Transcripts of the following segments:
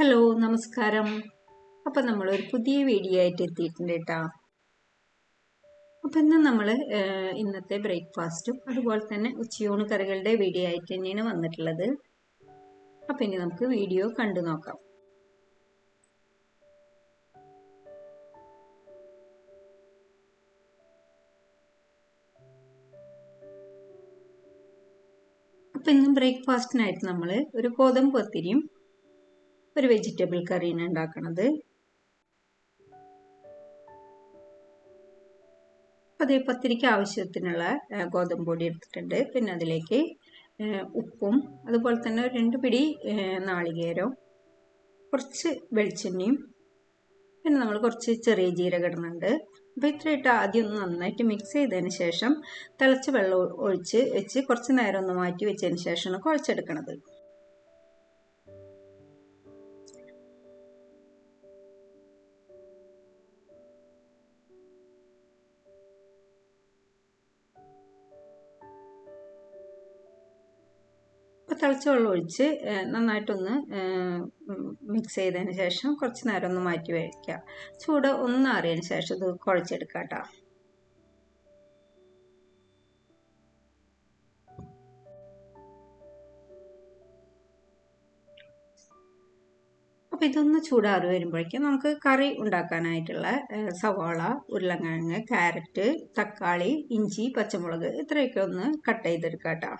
Hello നമസ്കാരം. അപ്പം നമ്മൾ ഒരു പുതിയ വീഡിയോ ആയിട്ട് എത്തിയിട്ടുണ്ട് കേട്ടോ അപ്പം ഇന്ന് നമ്മൾ ഇന്നത്തെ ബ്രേക്ക്ഫാസ്റ്റും അതുപോലെ തന്നെ ഉച്ചയൂണ് കറികളുടെ വീഡിയോ ആയിട്ട് തന്നെയാണ് വന്നിട്ടുള്ളത്. അപ്പം ഇനി നമുക്ക് വീഡിയോ കണ്ടു നോക്കാം. അപ്പം ഇന്ന് ബ്രേക്ക്ഫാസ്റ്റിനായിട്ട് നമ്മൾ ഒരു ഗോതമ്പ് പത്തിരിയും ഒരു വെജിറ്റബിൾ കറിയാണ് ഉണ്ടാക്കണത് അതേ പത്തിരിക്ക് ആവശ്യത്തിനുള്ള ഗോതമ്പ് പൊടി എടുത്തിട്ടുണ്ട്. പിന്നെ അതിലേക്ക് ഉപ്പും അതുപോലെ തന്നെ രണ്ട് പിടി നാളികേരവും കുറച്ച് വെളിച്ചെണ്ണയും പിന്നെ നമ്മൾ കുറച്ച് ചെറിയ ജീരകം ഇടുന്നുണ്ട്. അപ്പോൾ ഇത്രയിട്ട് ആദ്യം ഒന്ന് നന്നായിട്ട് മിക്സ് ചെയ്തതിന് ശേഷം തിളച്ച് വെള്ളം ഒഴിച്ച് വെച്ച് കുറച്ച് നേരം ഒന്ന് മാറ്റി വെച്ചതിന് ശേഷമാണ് കുഴച്ചെടുക്കണത്. അപ്പോൾ തിളച്ച വെള്ളം ഒഴിച്ച് നന്നായിട്ടൊന്ന് മിക്സ് ചെയ്തതിന് ശേഷം കുറച്ച് നേരം ഒന്ന് മാറ്റി വയ്ക്കുക. ചൂട് ഒന്ന് അറിയതിന് ശേഷം ഇത് കുഴച്ചെടുക്കുക കേട്ടോ അപ്പോൾ ഇതൊന്ന് ചൂടാറി വരുമ്പോഴേക്കും നമുക്ക് കറി ഉണ്ടാക്കാനായിട്ടുള്ള സവാള ഉരുളക്കിഴങ്ങ് ക്യാരറ്റ് തക്കാളി ഇഞ്ചി പച്ചമുളക് ഇത്രയൊക്കെ ഒന്ന് കട്ട് ചെയ്തെടുക്കാം കേട്ടോ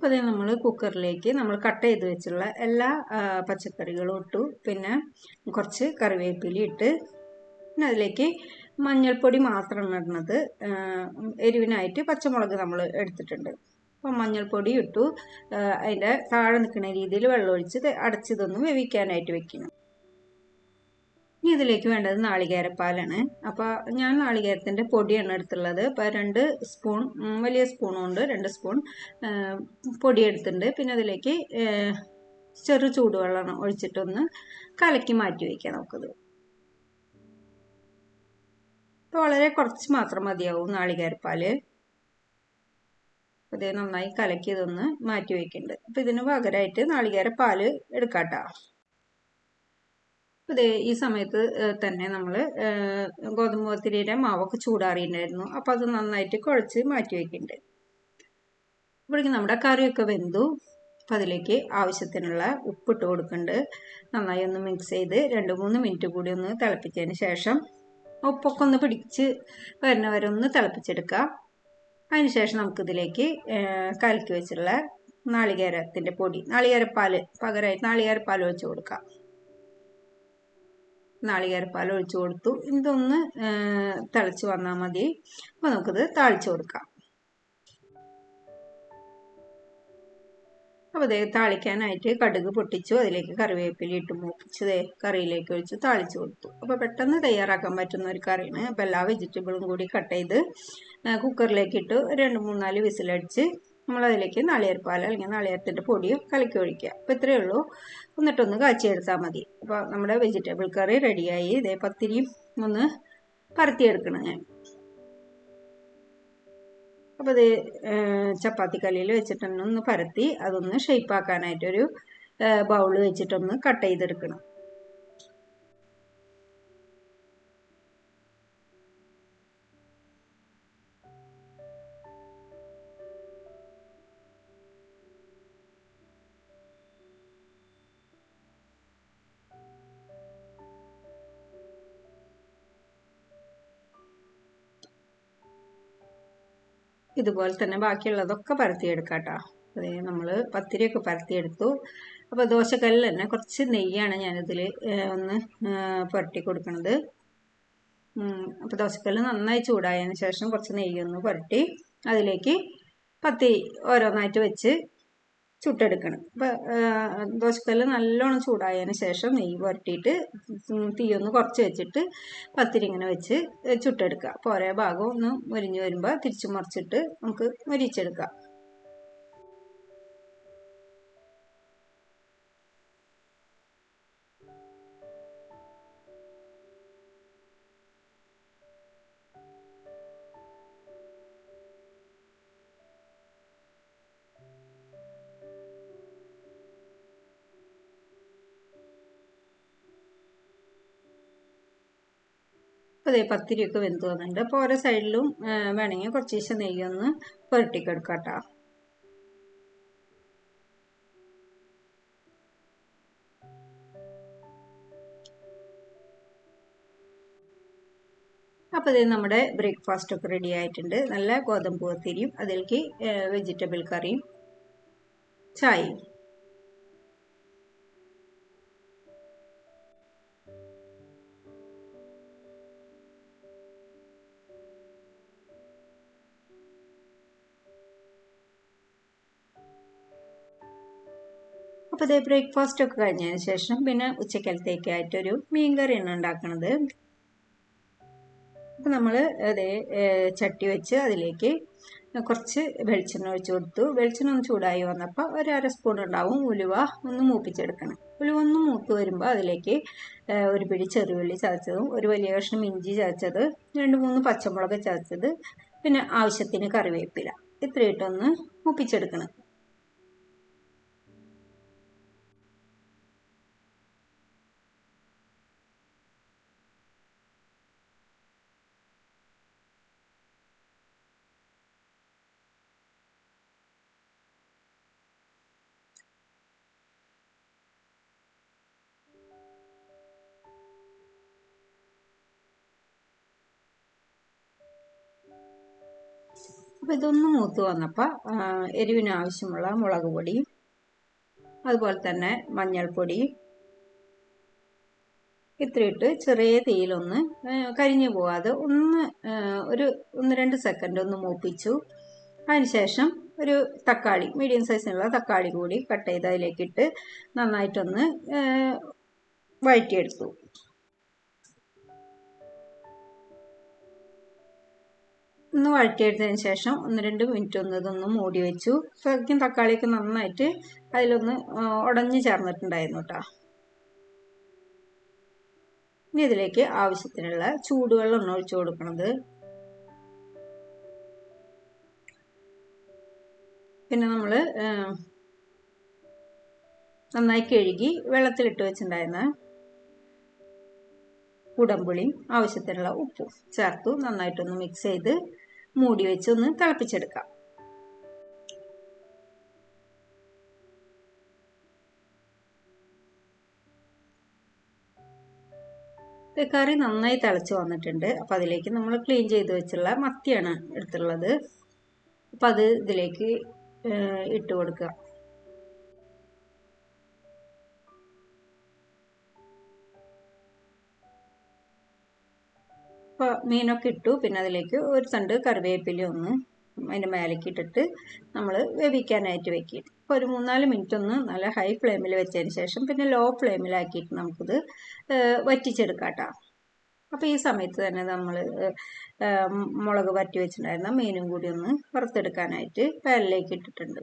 അപ്പോൾ അതിന് നമ്മൾ കുക്കറിലേക്ക് നമ്മൾ കട്ട് ചെയ്ത് വെച്ചുള്ള എല്ലാ പച്ചക്കറികളും ഇട്ടു. പിന്നെ കുറച്ച് കറിവേപ്പില ഇട്ട് പിന്നെ അതിലേക്ക് മഞ്ഞൾപ്പൊടി മാത്രമാണ് ഇടുന്നത്. എരിവിനായിട്ട് പച്ചമുളക് നമ്മൾ എടുത്തിട്ടുണ്ട്. അപ്പം മഞ്ഞൾപ്പൊടി ഇട്ടു. അതിന്റെ താഴെ നിൽക്കുന്ന രീതിയിൽ വെള്ളമൊഴിച്ച് അടച്ചിതൊന്ന് വേവിക്കാനായിട്ട് വെക്കണം. ഇനി ഇതിലേക്ക് വേണ്ടത് നാളികേരപ്പാലാണ്. അപ്പോൾ ഞാൻ നാളികേരത്തിന്റെ പൊടിയാണ് എടുത്തുള്ളത്. അപ്പോൾ രണ്ട് സ്പൂൺ വലിയ സ്പൂണുണ്ട് രണ്ട് സ്പൂൺ പൊടി എടുത്തിട്ടുണ്ട്. പിന്നെ അതിലേക്ക് ചെറു ചൂടുവെള്ളം ഒഴിച്ചിട്ടൊന്ന് കലക്കി മാറ്റി വയ്ക്കാം നമുക്കത്. ഇപ്പോൾ വളരെ കുറച്ച് മാത്രം മതിയാവും നാളികേരപ്പാൽ അതേ നന്നായി കലക്കി ഇതൊന്ന് മാറ്റി വയ്ക്കുന്നുണ്ട് അപ്പോൾ ഇതിന് പകരമായിട്ട് നാളികേരപ്പാൽ എടുക്കാട്ടോ ഇതേ ഈ സമയത്ത് തന്നെ നമ്മൾ ഗോതമ്പ് പത്തിരിയുടെ മാവൊക്കെ ചൂടാറിയിട്ടുണ്ടായിരുന്നു. അപ്പോൾ അത് നന്നായിട്ട് കുഴച്ച് മാറ്റി വയ്ക്കുന്നുണ്ട് ഇവിടേക്ക് നമ്മുടെ കറിയൊക്കെ വെന്തു. അപ്പോൾ അതിലേക്ക് ആവശ്യത്തിനുള്ള ഉപ്പിട്ട് കൊടുക്കുന്നുണ്ട് നന്നായി ഒന്ന് മിക്സ് ചെയ്ത് രണ്ട് മൂന്ന് മിനിറ്റ് കൂടി ഒന്ന് തിളപ്പിച്ചതിന് ശേഷം ഉപ്പൊക്കെ ഒന്ന് പിടിച്ച് വരുന്ന വരെ ഒന്ന് തിളപ്പിച്ചെടുക്കുക അതിനുശേഷം നമുക്കിതിലേക്ക് കലക്കി വെച്ചിട്ടുള്ള നാളികേരത്തിന്റെ പൊടി നാളികേരപ്പാൽ പകരമായിട്ട് നാളികേരപ്പാൽ ഒഴിച്ച് കൊടുക്കാം. നാളികേരപ്പാൽ ഒഴിച്ചു കൊടുത്തു. ഇതൊന്ന് തിളച്ച് വന്നാൽ മതി. അപ്പോൾ നമുക്കിത് താളിച്ചു കൊടുക്കാം. അപ്പോൾ ഇതേ താളിക്കാനായിട്ട് കടുക് പൊട്ടിച്ചു. അതിലേക്ക് കറിവേപ്പില ഇട്ട് മൂപ്പിച്ച് കറിയിലേക്ക് ഒഴിച്ച് താളിച്ചു കൊടുത്തു. അപ്പോൾ പെട്ടെന്ന് തയ്യാറാക്കാൻ പറ്റുന്ന ഒരു കറിയാണ്. അപ്പോൾ എല്ലാ വെജിറ്റബിളും കൂടി കട്ട് ചെയ്ത് കുക്കറിലേക്ക് ഇട്ട് രണ്ട് മൂന്നാൽ വിസിലടിച്ച് നമ്മളതിലേക്ക് നാളികേരപ്പാൽ അല്ലെങ്കിൽ നാളികേരത്തിന്റെ പൊടിയും കലക്കി ഒഴിക്കുക. അപ്പോൾ ഇത്രയേ ഉള്ളൂ. എന്നിട്ടൊന്ന് കാച്ചിയെടുത്താൽ മതി. അപ്പോൾ നമ്മുടെ വെജിറ്റബിൾ കറി റെഡിയായി. ഇതേ പത്തിരിയും ഒന്ന് പരത്തിയെടുക്കണം ഞാൻ. അപ്പോൾ ഇത് ചപ്പാത്തി കല്ലിൽ വെച്ചിട്ട് തന്നെ ഒന്ന് പരത്തി അതൊന്ന് ഷെയ്പ്പാക്കാനായിട്ടൊരു ബൗൾ വെച്ചിട്ടൊന്ന് കട്ട് ചെയ്തെടുക്കണം. ഇതുപോലെ തന്നെ ബാക്കിയുള്ളതൊക്കെ പരത്തിയെടുക്കാം കേട്ടോ അതേ നമ്മൾ പത്തിരിയൊക്കെ പരത്തിയെടുത്തു. അപ്പോൾ ദോശക്കല്ലിൽ തന്നെ കുറച്ച് നെയ്യാണ് ഞാനിതിൽ ഒന്ന് പുരട്ടി കൊടുക്കുന്നത് അപ്പോൾ ദോശക്കല്ല് നന്നായി ചൂടായതിന് ശേഷം കുറച്ച് നെയ്യൊന്ന് പുരട്ടി അതിലേക്ക് പത്തി ഓരോന്നായിട്ട് വെച്ച് ചുട്ടെടുക്കണം. അപ്പോൾ ദോശക്കല്ല് നല്ലോണം ചൂടായതിന് ശേഷം നെയ്യ് പുരട്ടിയിട്ട് തീയൊന്ന് കുറച്ച് വെച്ചിട്ട് പത്തിരി ഇങ്ങനെ വെച്ച് ചുട്ടെടുക്കുക അപ്പോൾ ഓരോ ഭാഗവും ഒന്ന് മുരിഞ്ഞ് വരുമ്പോൾ തിരിച്ച് മറിച്ചിട്ട് നമുക്ക് മുരിച്ചെടുക്കാം. അപ്പോൾ അതേ പത്തിരിയൊക്കെ വെന്ത് വന്നിട്ടുണ്ട്. അപ്പോൾ ഓരോ സൈഡിലും വേണമെങ്കിൽ കുറച്ച് ദിവസം നെയ്യൊന്ന് പുരട്ടിക്കെടുക്കാം കേട്ടോ അപ്പോൾ ഇത് നമ്മുടെ ബ്രേക്ക്ഫാസ്റ്റ് ഒക്കെ റെഡി ആയിട്ടുണ്ട്. നല്ല ഗോതമ്പ് പത്തിരിയും അതിലേക്ക് വെജിറ്റബിൾ കറിയും ചായയും. അപ്പോൾ ഇതേ ബ്രേക്ക്ഫാസ്റ്റ് ഒക്കെ കഴിഞ്ഞതിന് ശേഷം പിന്നെ ഉച്ചക്കലത്തേക്കായിട്ടൊരു മീൻ കറിയാണ് ഉണ്ടാക്കുന്നത് അപ്പോൾ നമ്മൾ അതേ ചട്ടി വെച്ച് അതിലേക്ക് കുറച്ച് വെളിച്ചെണ്ണ ഒഴിച്ച് കൊടുത്തു. വെളിച്ചെണ്ണ ഒന്ന് ചൂടായി വന്നപ്പോൾ ഒരു അര സ്പൂൺ ഉണ്ടാവും ഉലുവ ഒന്ന് മൂപ്പിച്ചെടുക്കണം. ഉലുവ ഒന്ന് മൂത്ത് വരുമ്പോൾ അതിലേക്ക് ഒരു പിടി ചെറുവള്ളി ചതച്ചതും ഒരു വലിയ കഷ്ണം ഇഞ്ചി ചതച്ചത് രണ്ട് മൂന്ന് പച്ചമുളക് ചതച്ചത് പിന്നെ ആവശ്യത്തിന് കറിവേപ്പില. ഇത്രയിട്ടൊന്ന് മൂപ്പിച്ചെടുക്കണം. അപ്പോൾ ഇതൊന്ന് മൂത്ത് വന്നപ്പോൾ എരിവിന് ആവശ്യമുള്ള മുളക് പൊടി അതുപോലെ തന്നെ മഞ്ഞൾപ്പൊടി ഇത്രയിട്ട് ചെറിയ തീയിലൊന്ന് കരിഞ്ഞു പോവാതെ ഒന്ന് ഒരു ഒന്ന് രണ്ട് സെക്കൻഡ് ഒന്ന് മൂപ്പിച്ചു. അതിനുശേഷം ഒരു തക്കാളി മീഡിയം സൈസിനുള്ള തക്കാളി കൂടി കട്ട് ചെയ്ത് അതിലേക്കിട്ട് നന്നായിട്ടൊന്ന് വഴറ്റിയെടുത്തു. ഒന്ന് വഴറ്റിയെടുത്തതിന് ശേഷം ഒന്ന് രണ്ട് മിനിറ്റ് ഒന്ന് ഇതൊന്ന് മൂടി വെച്ചു. ശരിക്കും തക്കാളിയൊക്കെ നന്നായിട്ട് അതിലൊന്ന് ഉടഞ്ഞു ചേർന്നിട്ടുണ്ടായിരുന്നു കേട്ടോ ഇനി ഇതിലേക്ക് ആവശ്യത്തിനുള്ള ചൂടുവെള്ളം ചൂടുവെള്ളമാണ് ഒഴിച്ചു കൊടുക്കണത്. പിന്നെ നമ്മൾ നന്നായി കഴുകി വെള്ളത്തിലിട്ട് വെച്ചിട്ടുണ്ടായിരുന്ന. ഉടമ്പുളിയും ആവശ്യത്തിനുള്ള ഉപ്പും ചേർത്തു നന്നായിട്ടൊന്ന് മിക്സ് ചെയ്ത് മൂടി വെച്ച് ഒന്ന് തിളപ്പിച്ചെടുക്കാം. കറി നന്നായി തിളച്ച് വന്നിട്ടുണ്ട്. അപ്പം അതിലേക്ക് നമ്മൾ ക്ലീൻ ചെയ്ത് വെച്ചുള്ള മത്തിയാണ് എടുത്തുള്ളത് അപ്പം അത് ഇതിലേക്ക് ഇട്ട് കൊടുക്കുക. അപ്പോൾ മീനൊക്കെ ഇട്ടു. പിന്നെ അതിലേക്ക് ഒരു തണ്ട് കറിവേപ്പില ഒന്ന് അതിന്റെ മേലേക്ക് ഇട്ടിട്ട് നമ്മൾ വേവിക്കാനായിട്ട് വെക്കും. അപ്പോൾ ഒരു മൂന്നാൽ മിനിറ്റ് ഒന്ന് നല്ല ഹൈ ഫ്ലെയിമിൽ വെച്ചതിന് ശേഷം പിന്നെ ലോ ഫ്ലെയിമിലാക്കിയിട്ട് നമുക്കിത് വറ്റിച്ചെടുക്കാം കേട്ടോ അപ്പോൾ ഈ സമയത്ത് തന്നെ നമ്മൾ മുളക് വറ്റി വെച്ചിട്ടുണ്ടായിരുന്ന മീനും കൂടി ഒന്ന് വറുത്തെടുക്കാനായിട്ട് പാനിലേക്ക് ഇട്ടിട്ടുണ്ട്.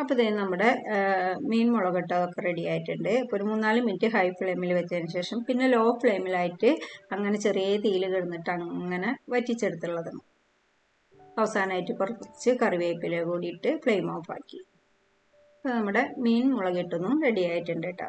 അപ്പോൾ ഇതേ നമ്മുടെ മീൻ മുളകിട്ടതൊക്കെ റെഡി ആയിട്ടുണ്ട്. ഇപ്പോൾ ഒരു മൂന്നാൽ മിനിറ്റ് ഹൈ ഫ്ലെയിമിൽ വെച്ചതിന് ശേഷം പിന്നെ ലോ ഫ്ലെയിമിലായിട്ട് അങ്ങനെ ചെറിയ തീയിൽ കിടന്നിട്ട് അങ്ങനെ വറ്റിച്ചെടുത്തുള്ളത്. അവസാനമായിട്ട് കുറച്ച് കറിവേപ്പില കൂടിയിട്ട് ഫ്ലെയിം ഓഫ് ആക്കി. അപ്പോൾ നമ്മുടെ മീൻ മുളകിട്ടൊന്നും റെഡി ആയിട്ടുണ്ട് കേട്ടോ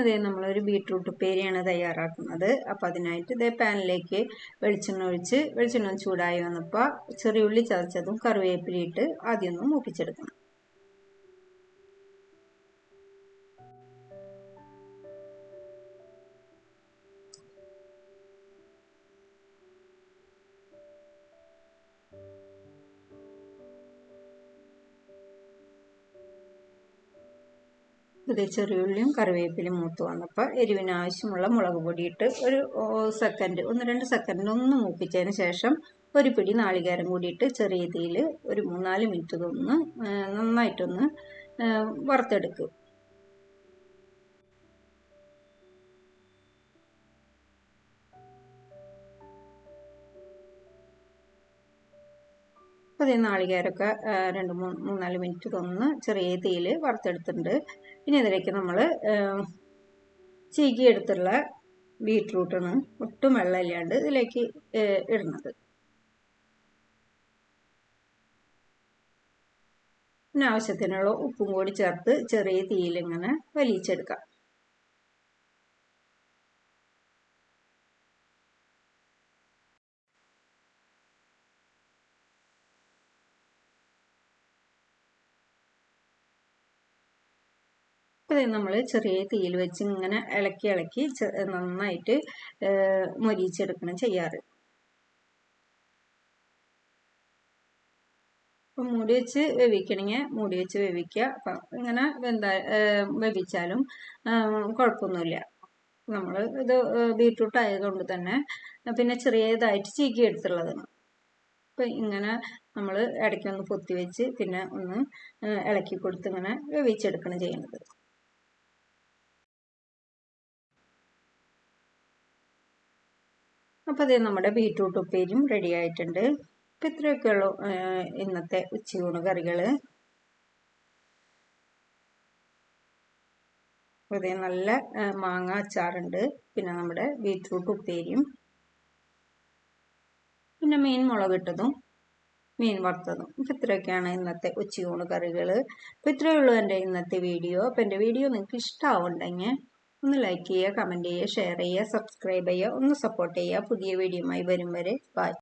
ഇതേ നമ്മളൊരു ബീട്രൂട്ട് ഉപ്പേരിയാണ് തയ്യാറാക്കുന്നത്. അപ്പോൾ അതിനായിട്ട് ഇതേ പാനിലേക്ക് വെളിച്ചെണ്ണ ഒഴിച്ച് വെളിച്ചെണ്ണ ചൂടായി വന്നപ്പോൾ ചെറിയ ഉള്ളി ചതച്ചതും കറിവേപ്പിലയിട്ട് ആദ്യം ഒന്ന് മൂപ്പിച്ചെടുക്കണം. ഇത് ചെറിയുള്ളിയും കറിവേപ്പിലും മൂത്ത് വന്നപ്പോൾ എരിവിന് ആവശ്യമുള്ള മുളക് പൊടിയിട്ട് ഒരു സെക്കൻഡ് ഒന്ന് രണ്ട് സെക്കൻഡ് ഒന്ന് മൂപ്പിച്ചതിന് ശേഷം ഒരു പിടി നാളികേരം കൂടിയിട്ട് ചെറിയ തീയിൽ ഒരു മൂന്നാൽ മിനിറ്റ് ഒന്ന് നന്നായിട്ടൊന്ന് വറുത്തെടുക്കും. അപ്പോൾ അതേ നാളികേരമൊക്കെ രണ്ട് മൂന്ന് മൂന്നാൽ മിനിറ്റ് തൊന്ന് ചെറിയ തീയിൽ വറുത്തെടുത്തിട്ടുണ്ട്. ഇനി അതിലേക്ക് നമ്മൾ ചീകി എടുത്തുള്ള ബീട്രൂട്ടാണ് ഒട്ടും വെള്ളമില്ലാണ്ട് ഇതിലേക്ക് ഇടുന്നത്. പിന്നെ ആവശ്യത്തിനുള്ള ഉപ്പും കൂടി ചേർത്ത് ചെറിയ തീയിൽ ഇങ്ങനെ അപ്പോൾ നമ്മൾ ചെറിയ തീയിൽ വെച്ച് ഇങ്ങനെ ഇളക്കി ഇളക്കി നന്നായിട്ട് മൊരിച്ചെടുക്കണം ചെയ്യാറ്. അപ്പം മൂടി വെച്ച് വേവിക്കണമെങ്കിൽ മൂടി വെച്ച് വേവിക്കുക അപ്പം ഇങ്ങനെ വെന്താ വേവിച്ചാലും കുഴപ്പമൊന്നുമില്ല നമ്മൾ ഇത് ബീട്രൂട്ട് ആയതുകൊണ്ട് തന്നെ പിന്നെ ചെറിയതായിട്ട് ചീക്കി എടുത്തുള്ളതാണ് അപ്പം ഇങ്ങനെ നമ്മൾ ഇടയ്ക്കൊന്ന് പൊത്തി വെച്ച് പിന്നെ ഒന്ന് ഇളക്കി കൊടുത്ത് ഇങ്ങനെ വേവിച്ചെടുക്കണം ചെയ്യുന്നത്. അപ്പോൾ അതേ നമ്മുടെ ബീറ്റ്റൂട്ട് ഉപ്പേരിയും റെഡി ആയിട്ടുണ്ട്. അപ്പം ഇത്രയൊക്കെയുള്ളൂ ഇന്നത്തെ ഉച്ചയൂണ് കറികൾ അതേ നല്ല മാങ്ങ അച്ചാറുണ്ട്. പിന്നെ നമ്മുടെ ബീറ്റ്റൂട്ട് ഉപ്പേരിയും. പിന്നെ മീൻ മുളകിട്ടതും മീൻ വറുത്തതും. അപ്പം ഇത്രയൊക്കെയാണ് ഇന്നത്തെ ഉച്ചയൂണ് കറികൾ അപ്പം ഇത്രയേ ഉള്ളൂ എന്റെ ഇന്നത്തെ വീഡിയോ. അപ്പം എന്റെ വീഡിയോ നിങ്ങൾക്ക് ഇഷ്ടമാവുണ്ടെങ്കിൽ ഒന്ന് ലൈക്ക് ചെയ്യുക കമന്റ് ചെയ്യുക ഷെയർ ചെയ്യുക സബ്സ്ക്രൈബ് ചെയ്യുക ഒന്ന് സപ്പോർട്ട് ചെയ്യുക. പുതിയ വീഡിയോയുമായി വരും വരെ. ബൈ